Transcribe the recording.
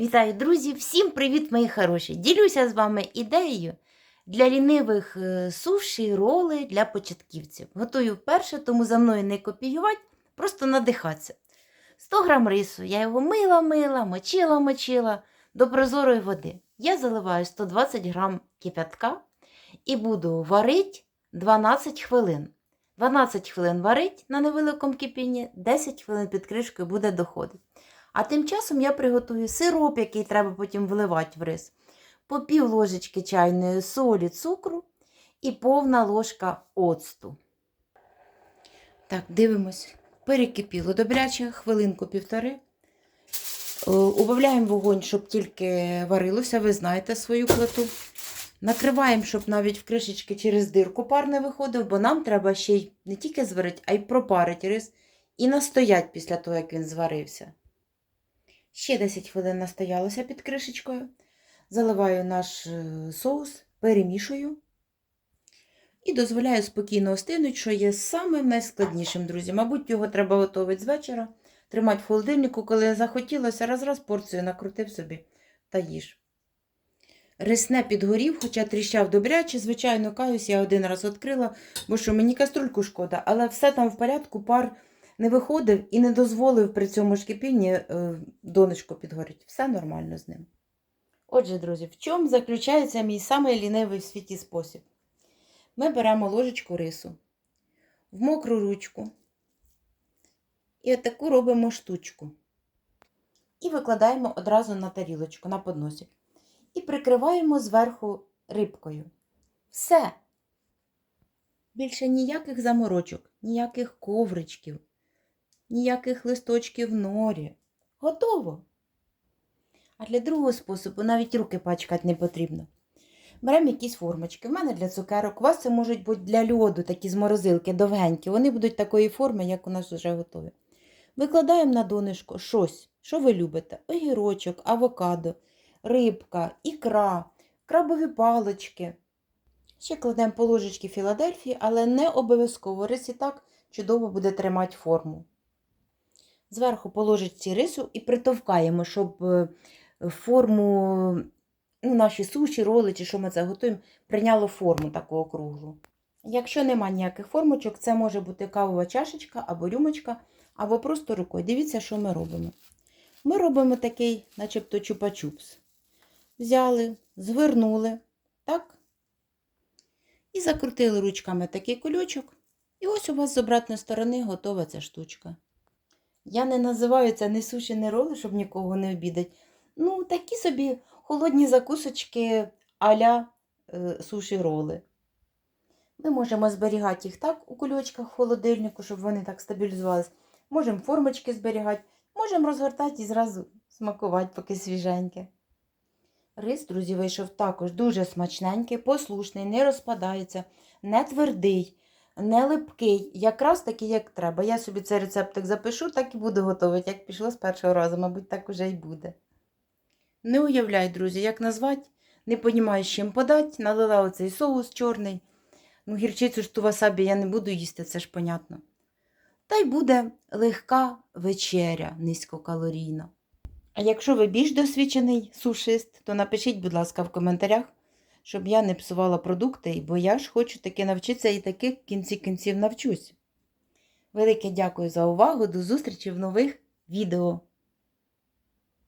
Вітаю, друзі! Всім привіт, мої хороші! Ділюся з вами ідеєю для лінивих е, суші, роли для початківців. Готую вперше, тому за мною не копіювати, просто надихатися. 100 грам рису, я його мила-мила, мочила-мочила до прозорої води. Я заливаю 120 грам кип'ятка і буду варити 12 хвилин. 12 хвилин варить на невеликому кипінні, 10 хвилин під кришкою буде доходити. А тим часом я приготую сироп, який треба потім вливати в рис. По пів ложечки чайної солі, цукру і повна ложка оцту. Так, дивимось. Перекипіло добряче, хвилинку півтори. Е, Убавляємо вогонь, щоб тільки варилося, ви знаєте свою плиту. Накриваємо, щоб навіть в кришечки через дирку пар не виходив, бо нам треба ще й не тільки зварити, а й пропарити рис і настоять після того, як він зварився. Ще 10 хвилин настоялося під кришечкою. Заливаю наш е, соус, перемішую і дозволяю спокійно остинути, що є самим найскладнішим, друзі. Мабуть, його треба готувати з вечора, тримати в холодильнику, коли захотілося, раз-раз порцію накрутив собі та їж. Рис не підгорів, хоча тріщав добряче. Звичайно, каюсь, я один раз відкрила, бо що мені каструльку шкода, але все там в порядку, пар не виходив і не дозволив при цьому ж кипінні е, донечко підгоріти. Все нормально з ним. Отже, друзі, в чому заключається мій самий лінивий в світі спосіб? Ми беремо ложечку рису в мокру ручку і отаку робимо штучку. І викладаємо одразу на тарілочку, на подносик. І прикриваємо зверху рибкою. Все. Більше ніяких заморочок, ніяких ковричків, ніяких листочків норі. Готово. А для другого способу навіть руки пачкати не потрібно. Беремо якісь формочки. У мене для цукерок. У вас це можуть бути для льоду, такі з морозилки довгенькі. Вони будуть такої форми, як у нас вже готові. Викладаємо на донышко щось, що ви любите: огірочок, авокадо, рибка, ікра, крабові палички. Ще кладемо по ложечки Філадельфії, але не обов'язково рис і так чудово буде тримати форму. Зверху по ложечці рису і притовкаємо, щоб е, форму, ну, наші суші, роли, що ми це готуємо, прийняло форму таку округлу. Якщо нема ніяких формочок, це може бути кавова чашечка або рюмочка, або просто рукою. Дивіться, що ми робимо. Ми робимо такий, начебто, чупа-чупс. Взяли, звернули, так? І закрутили ручками такий кульочок. І ось у вас з обратної сторони готова ця штучка. Я не називаю це не суші, не роли, щоб нікого не обідати. Ну, такі собі холодні закусочки а-ля е, суші роли. Ми можемо зберігати їх так у кульочках в холодильнику, щоб вони так стабілізувалися. Можемо формочки зберігати, можемо розгортати і зразу смакувати, поки свіженьке. Рис, друзі, вийшов також дуже смачненький, послушний, не розпадається, не твердий, не липкий, якраз такий, як треба. Я собі цей рецептик запишу, так і буду готувати. Як пішло з першого разу, мабуть, так уже й буде. Не уявляй, друзі, як назвати, не понімаю, з чим подати. Налила оцей соус чорний. Ну, гірчицю ж ту васабі я не буду їсти, це ж понятно. Та й буде легка вечеря низькокалорійна. А якщо ви більш досвідчений сушист, то напишіть, будь ласка, в коментарях, щоб я не псувала продукти, бо я ж хочу таки навчитися і таки в кінці кінців навчусь. Велике дякую за увагу, до зустрічі в нових відео.